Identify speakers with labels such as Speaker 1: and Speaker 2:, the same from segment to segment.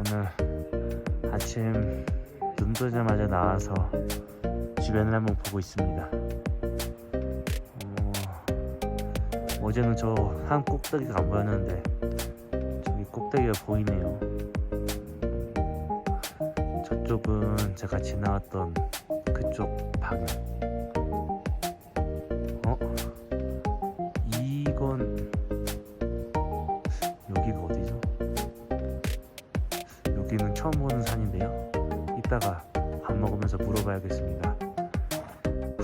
Speaker 1: 오늘 아침 눈 뜨자마자 나와서 주변을 한번 보고 있습니다. 어, 어제는 저산 꼭대기가 안 보였는데 저기 꼭대기가 보이네요. 저쪽은 제가 지나왔던 그쪽 방향.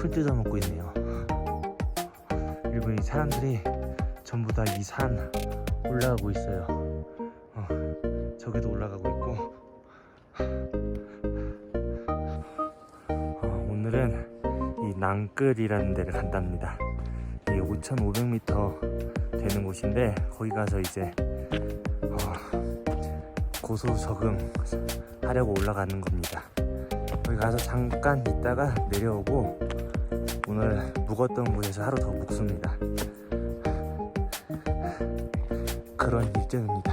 Speaker 1: 풀 뜯어 먹고 있네요. 그리고 이 사람들이 전부 다 이 산 올라가고 있어요. 어, 저기도 올라가고 있고. 어, 오늘은 이 낭끌이라는 데를 간답니다. 이 5,500m 되는 곳인데 거기 가서 이제 어, 고소 적응 하려고 올라가는 겁니다. 거기 가서 잠깐 있다가 내려오고 오늘 묵었던 곳에서 하루 더 묵습니다. 그런 일정입니다.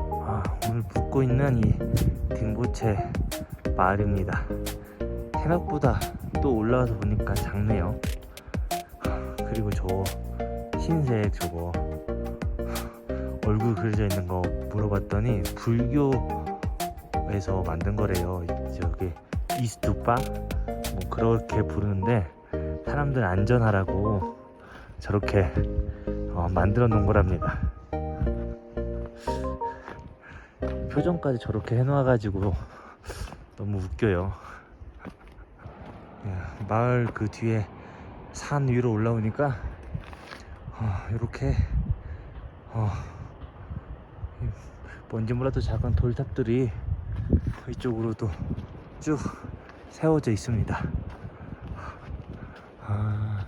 Speaker 1: 아, 오늘 묵고 있는 이 등보채 마을입니다. 생각보다 또 올라와서 보니까 작네요. 그리고 저 흰색 저거 얼굴 그려져 있는 거 물어봤더니 불교에서 만든 거래요. 저기 이스투파 뭐 그렇게 부르는데 사람들 안전하라고 저렇게 어, 만들어 놓은 거랍니다. 표정까지 저렇게 해놓아가지고 너무 웃겨요. 야, 마을 그 뒤에 산 위로 올라오니까 이렇게 어, 이 뭔지 몰라도 작은 돌탑들이 이쪽으로도 쭉 세워져 있습니다. 아,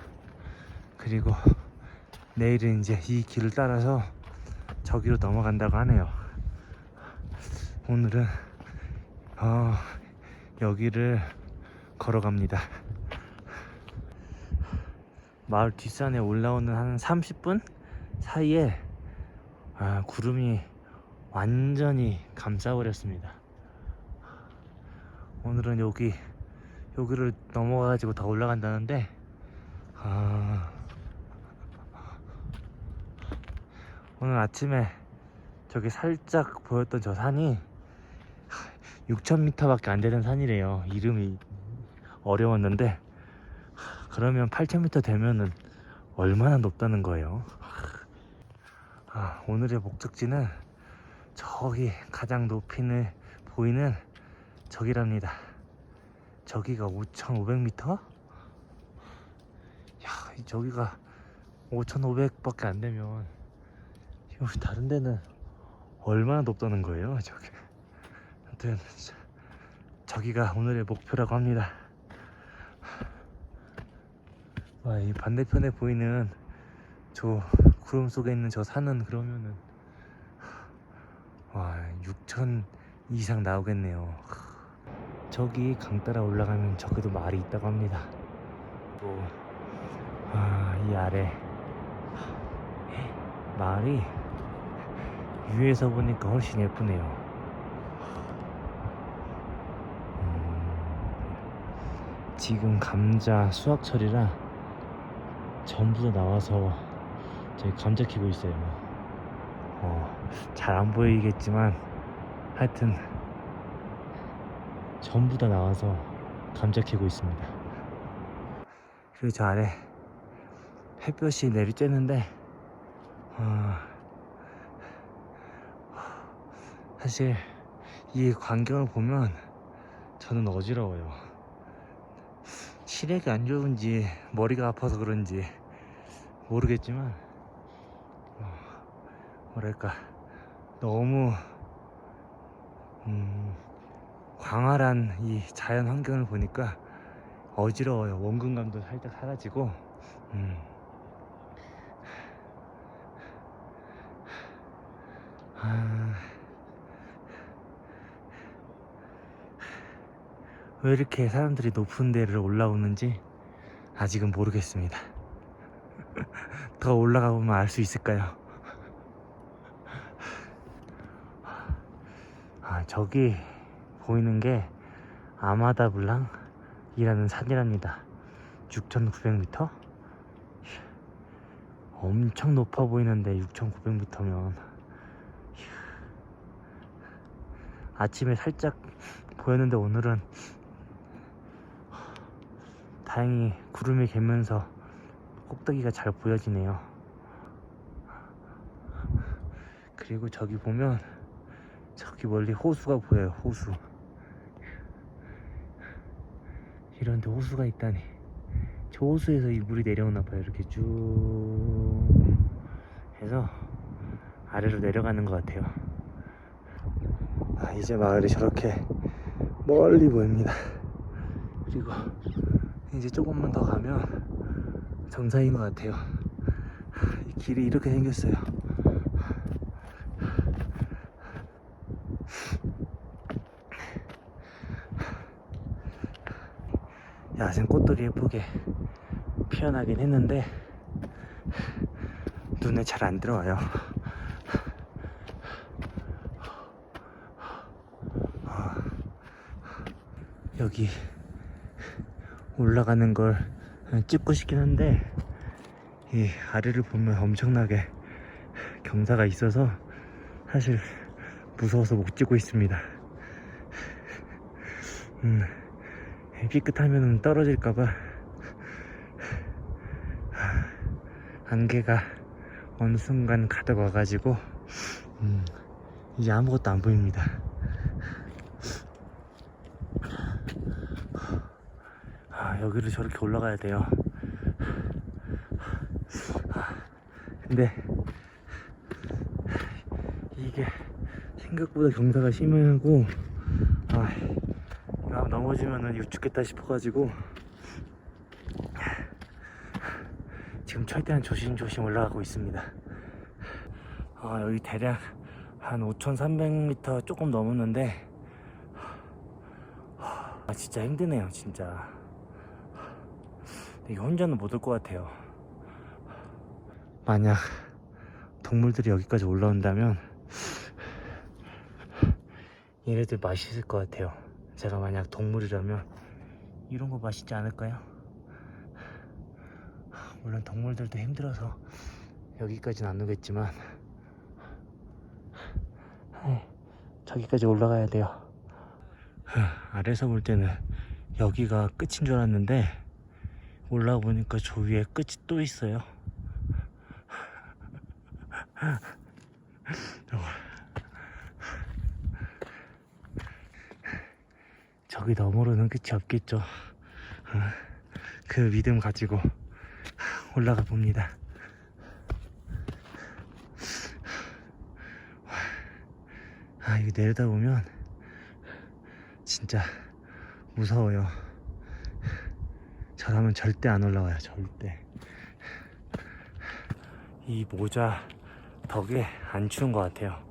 Speaker 1: 그리고 내일은 이제 이 길을 따라서 저기로 넘어간다고 하네요. 오늘은 어, 여기를 걸어갑니다. 마을 뒷산에 올라오는 한 30분 사이에 아, 구름이 완전히 감싸버렸습니다. 오늘은 여기 여기를 넘어가가지고 더 올라간다는데 아, 오늘 아침에 저기 살짝 보였던 저 산이 6,000m밖에 안 되는 산이래요. 이름이 어려웠는데 그러면 8,000m 되면은 얼마나 높다는 거예요. 아, 오늘의 목적지는 저기 가장 높이는 보이는 저기랍니다. 저기가 5,500m? 저기가 5,500밖에 안 되면 여기 다른 데는 얼마나 높다는 거예요, 저기. 저- 저기가 오늘의 목표라고 합니다. 와, 이 반대편에 보이는 저 구름 속에 있는 저 산은 그러면은 와, 6천 이상 나오겠네요. 저기 강 따라 올라가면 저기도 마을이 있다고 합니다. 또, 아, 이 아래 마을이 위에서 보니까 훨씬 예쁘네요. 음, 지금 감자 수확철이라 전부 다 나와서 저희 감자 키고 있어요. 어, 잘 안 보이겠지만 하여튼 전부 다 나와서 감자 키고 있습니다. 그리고 저 아래 햇볕이 내리쬐는데 어, 사실 이 광경을 보면 저는 어지러워요. 시력이 안 좋은지 머리가 아파서 그런지 모르겠지만 어, 뭐랄까 너무 음, 광활한 이 자연 환경을 보니까 어지러워요. 원근감도 살짝 사라지고 음. 아, 왜 이렇게 사람들이 높은 데를 올라오는지 아직은 모르겠습니다. 더 올라가 보면 알 수 있을까요? 아, 저기 보이는 게 아마다 블랑이라는 산이랍니다. 6,900m? 엄청 높아 보이는데 6,900m면 아침에 살짝 보였는데 오늘은 다행히 구름이 개면서 꼭대기가 잘 보여지네요. 그리고 저기 보면 저기 멀리 호수가 보여요. 호수. 이런데 호수가 있다니. 저 호수에서 이 물이 내려오나 봐요. 이렇게 쭉 해서 아래로 내려가는 것 같아요. 아, 이제 마을이 저렇게 멀리 보입니다. 그리고 이제 조금만 더 가면 정상인 것 같아요. 이 길이 이렇게 생겼어요. 야생 꽃들이 예쁘게 피어나긴 했는데 눈에 잘 안 들어와요. 여기 올라가는 걸 찍고 싶긴 한데 이 아래를 보면 엄청나게 경사가 있어서 사실 무서워서 못 찍고 있습니다. 음, 삐끗하면 떨어질까봐 안개가 어느 순간 가득 와가지고 음, 이제 아무것도 안 보입니다. 아, 여기를 저렇게 올라가야 돼요. 아, 근데 이게 생각보다 경사가 심하고 아, 이거 넘어지면은 죽겠다 싶어가지고 지금 최대한 조심조심 올라가고 있습니다. 아, 여기 대략 한 5,300m 조금 넘었는데 아, 진짜 힘드네요, 진짜. 이거 혼자는 못 올 것 같아요. 만약 동물들이 여기까지 올라온다면 얘네들 맛있을 것 같아요. 제가 만약 동물이라면 이런 거 맛있지 않을까요? 물론 동물들도 힘들어서 여기까지는 안 오겠지만 에이, 저기까지 올라가야 돼요. 아래서 볼 때는 여기가 끝인 줄 알았는데 올라와 보니까 저 위에 끝이 또 있어요. 저기 너머로는 끝이 없겠죠. 그 믿음 가지고 올라가 봅니다. 아, 이거 내려다 보면 진짜 무서워요. 저라면 절대 안 올라와요, 절대. 이 모자 덕에 안 추운 것 같아요.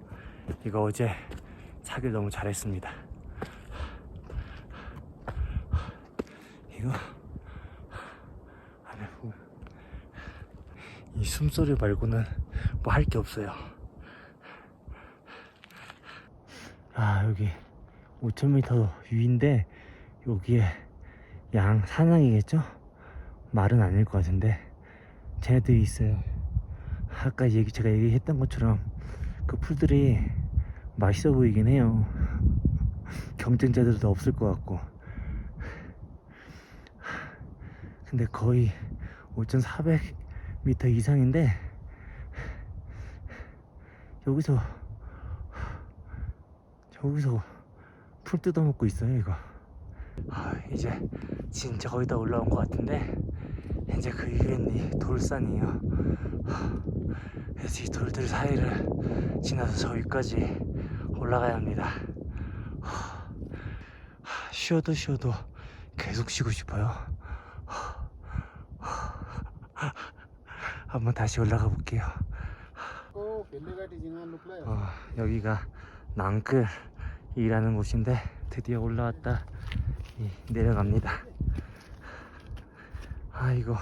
Speaker 1: 이거 어제 사길 너무 잘했습니다. 이거 보면 이 숨소리 말고는 뭐 할 게 없어요. 아 여기 5,000m 위인데 여기에 양 사냥이겠죠? 말은 아닐 것 같은데 쟤네들이 있어요. 아까 얘기 제가 얘기했던 것처럼 그 풀들이 맛있어 보이긴 해요. 경쟁자들도 없을 것 같고. 근데 거의 5,400m 이상인데 여기서 여기서 풀 뜯어먹고 있어요 이거 아 이제 진짜 거의 다 올라온 것 같은데 이제 그 위엔 이 돌산이에요. 그래서 이 돌들 사이를 지나서 저기까지 올라가야 합니다. 쉬어도 쉬어도 계속 쉬고 싶어요. 한번 다시 올라가 볼게요.
Speaker 2: ya.
Speaker 1: 어, 여기가 낭클이라는 곳인데 드디어 올라왔다. 이, 내려갑니다. 아 이거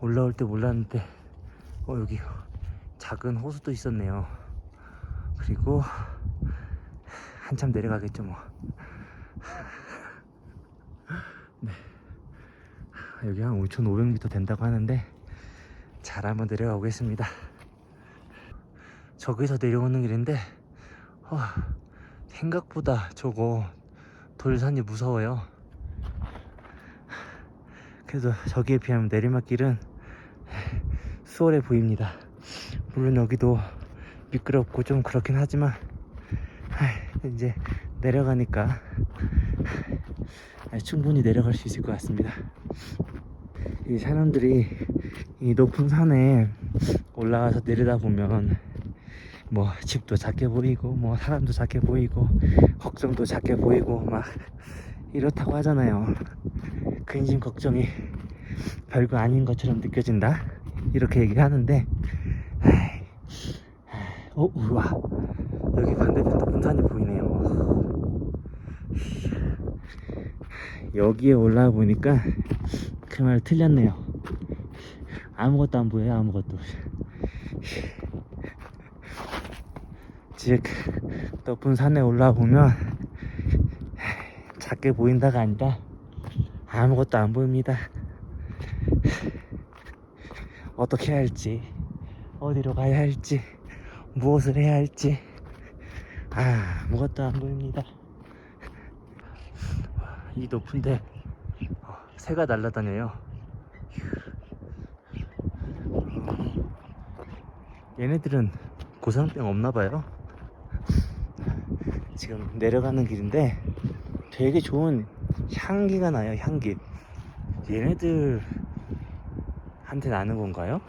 Speaker 1: 올라올 때 몰랐는데 어 여기 작은 호수도 있었네요. 그리고 한참 내려가겠죠 뭐. 네. 여기 한 5,500m 된다고 하는데 잘 한번 내려가 보겠습니다. 저기서 내려오는 길인데 어, 생각보다 저거 돌산이 무서워요. 그래도 저기에 비하면 내리막길은 수월해 보입니다. 물론 여기도 미끄럽고 좀 그렇긴 하지만 이제 내려가니까 충분히 내려갈 수 있을 것 같습니다. 이 사람들이 이 높은 산에 올라가서 내리다 보면 뭐 집도 작게 보이고 뭐 사람도 작게 보이고 걱정도 작게 보이고 막 이렇다고 하잖아요. 근심 걱정이 별거 아닌 것처럼 느껴진다 이렇게 얘기하는데 어 우와 여기 반대편 높은 산이 보이네요. 여기에 올라와 보니까 그 말 틀렸네요. 아무것도 안 보여요 아무것도. 즉 높은 산에 올라와 보면 작게 보인다가 아니라 아무것도 안 보입니다. 어떻게 해야 할지, 어디로 가야 할지, 무엇을 해야 할지, 아, 아무것도 안 보입니다. 이 높은데 어, 새가 날아다녀요. 얘네들은 고산병 없나 봐요. 지금 내려가는 길인데 되게 좋은 향기가 나요, 향기. 얘네들 한테 나는 건가요?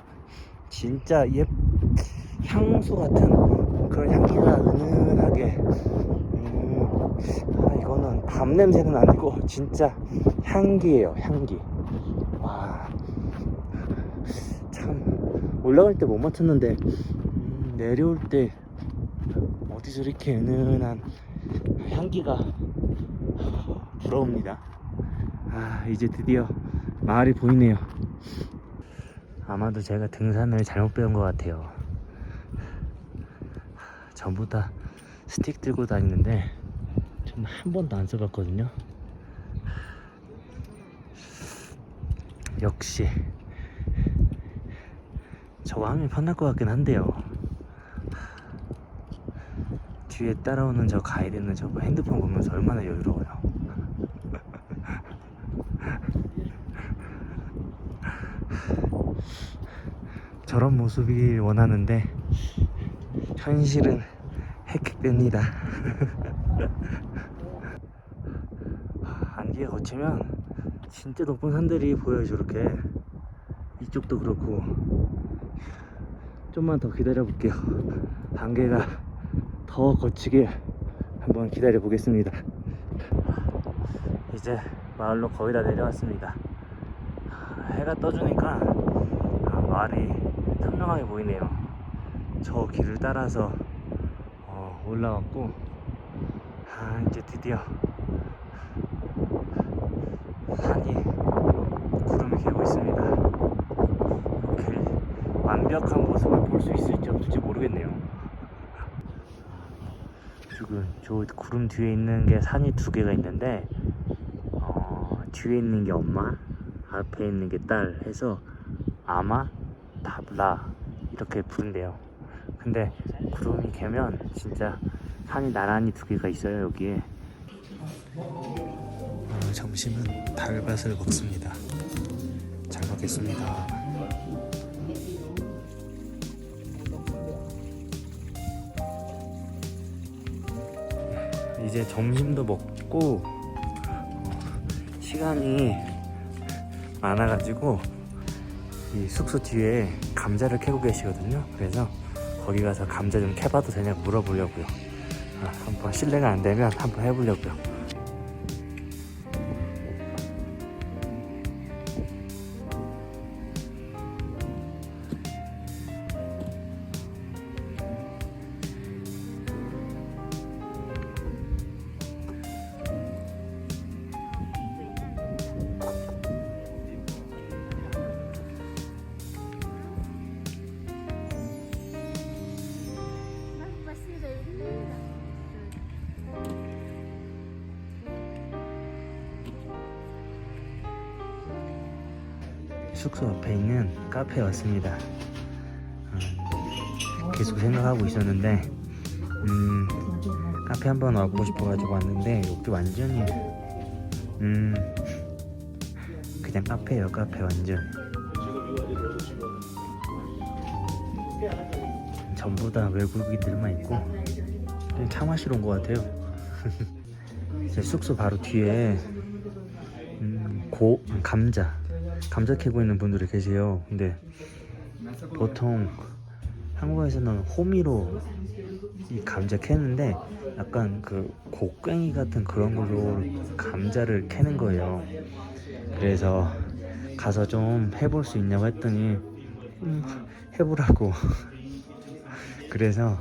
Speaker 1: 진짜 예 향수 같은 그런 향기가 은은하게 음, 아, 이거는 밤 냄새는 아니고 진짜 향기예요 향기 와 참 올라갈 때 못 맞췄는데 음, 내려올 때 어디서 이렇게 은은한 향기가 부러웁니다 아 이제 드디어 마을이 보이네요 아마도 제가 등산을 잘못 배운 것 같아요. 전부 다 스틱 들고 다니는데 저는 한 번도 안 써봤거든요. 역시 저거 하면 편할 것 같긴 한데요. 뒤에 따라오는 저 가이드는 저거 핸드폰 보면서 얼마나 여유로워요. 저런 모습이 원하는데 현실은 헥헥됩니다. 안개가 거치면 진짜 높은 산들이 보여요 저렇게 이쪽도 그렇고 좀만 더 기다려 볼게요. 안개가 더 거치길 한번 기다려 보겠습니다. 이제 마을로 거의 다 내려왔습니다. 해가 떠주니까 아, 마을이 선명하게 보이네요. 저 길을 따라서 어, 올라왔고, 아, 이제 드디어 산이 구름이 끼고 있습니다. 완벽한 모습을 볼 수 있을지 없을지 모르겠네요. 지금 저 구름 뒤에 있는 게 산이 두 개가 있는데, 어, 뒤에 있는 게 엄마, 앞에 있는 게 딸 해서 아마 답라 이렇게 부른대요. 근데 구름이 개면 진짜 산이 나란히 두 개가 있어요 여기에. 오늘 점심은 달밭을 먹습니다. 잘 먹겠습니다. 이제 점심도 먹고 어, 시간이 많아가지고 이 숙소 뒤에 감자를 캐고 계시거든요. 그래서 거기 가서 감자 좀 캐봐도 되냐고 물어보려고요. 아, 한번 실례가 안 되면 한번 해보려고요. 숙소 옆에 있는 카페에 왔습니다. 음, 계속 생각하고 있었는데, 음, 카페 한번 와보고 싶어가지고 왔는데 여기 완전히, 음, 그냥 카페예요, 카페 완전. 전부 다 외국인들만 있고 그냥 차 마시러 온 것 같아요. 제 숙소 바로 뒤에 음, 고 감자 감자 캐고 있는 분들이 계세요. 근데 보통 한국에서는 호미로 이 감자 캐는데 약간 그 곡괭이 같은 그런 걸로 감자를 캐는 거예요. 그래서 가서 좀 해볼 수 있냐고 했더니 음, 해보라고. 그래서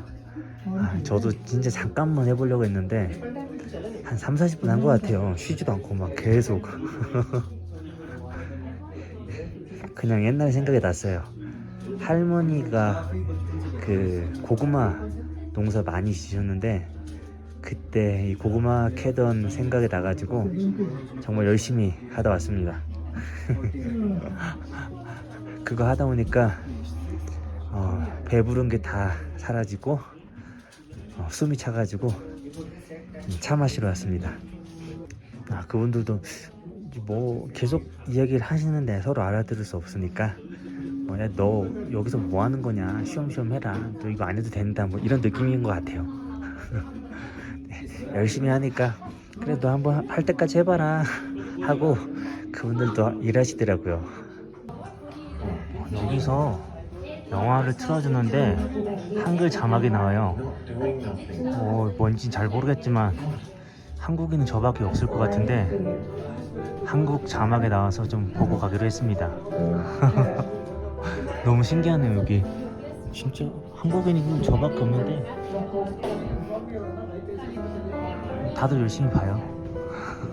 Speaker 1: 아, 저도 진짜 잠깐만 해보려고 했는데 한 3, 40분 한 것 같아요. 쉬지도 않고 막 계속. 그냥 옛날 생각이 났어요. 할머니가 그 고구마 농사 많이 지셨는데 그때 이 고구마 캐던 생각이 나가지고 정말 열심히 하다 왔습니다. 그거 하다 보니까 어, 배부른 게 다 사라지고 어, 숨이 차가지고 차 마시러 왔습니다. 아 그분들도 뭐 계속 이야기를 하시는데 서로 알아들을 수 없으니까 뭐야 너 여기서 뭐 하는 거냐 쉬엄쉬엄 해라 너 이거 안 해도 된다 뭐 이런 느낌인 것 같아요. 네, 열심히 하니까 그래도 한번 할 때까지 해봐라 하고 그분들도 일하시더라고요. 어, 여기서 영화를 틀어주는데 한글 자막이 나와요. 어, 뭔지 잘 모르겠지만 한국인은 저밖에 없을 것 같은데 한국 자막에 나와서 좀 보고 가기로 했습니다. 너무 신기하네요 여기. 진짜 한국인이 저밖에 없는데 다들 열심히 봐요.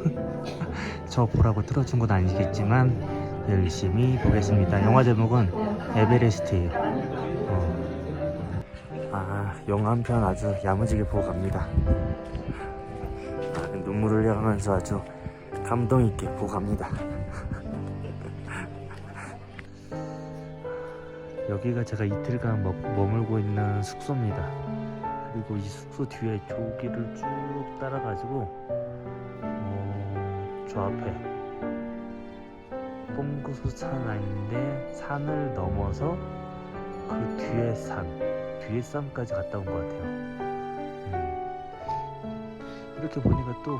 Speaker 1: 저 보라고 틀어준 건 아니겠지만 열심히 보겠습니다. 영화 제목은 에베레스트예요. 어. 아 영화 한 편 아주 야무지게 보고 갑니다. 아, 눈물을 흘려가면서 아주 감동 있게 보고 갑니다. 여기가 제가 이틀간 머, 머물고 있는 숙소입니다. 그리고 이 숙소 뒤에 조기를 쭉 따라가지고 어, 저 앞에 뽕구수산인데 산을 넘어서 그 뒤에 산, 뒤에 산까지 갔다 온 것 같아요. 음. 이렇게 보니까 또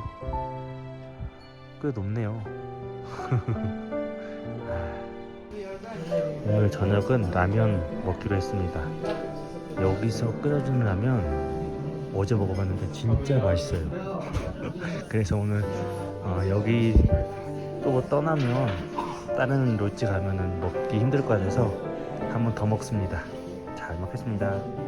Speaker 1: 꽤 높네요. 오늘 저녁은 라면 먹기로 했습니다. 여기서 끓여주는 라면 어제 먹어봤는데 진짜 맛있어요. 그래서 오늘 어, 여기 또 떠나면 다른 롯지 가면은 먹기 힘들 것 같아서 한 번 더 먹습니다. 잘 먹겠습니다.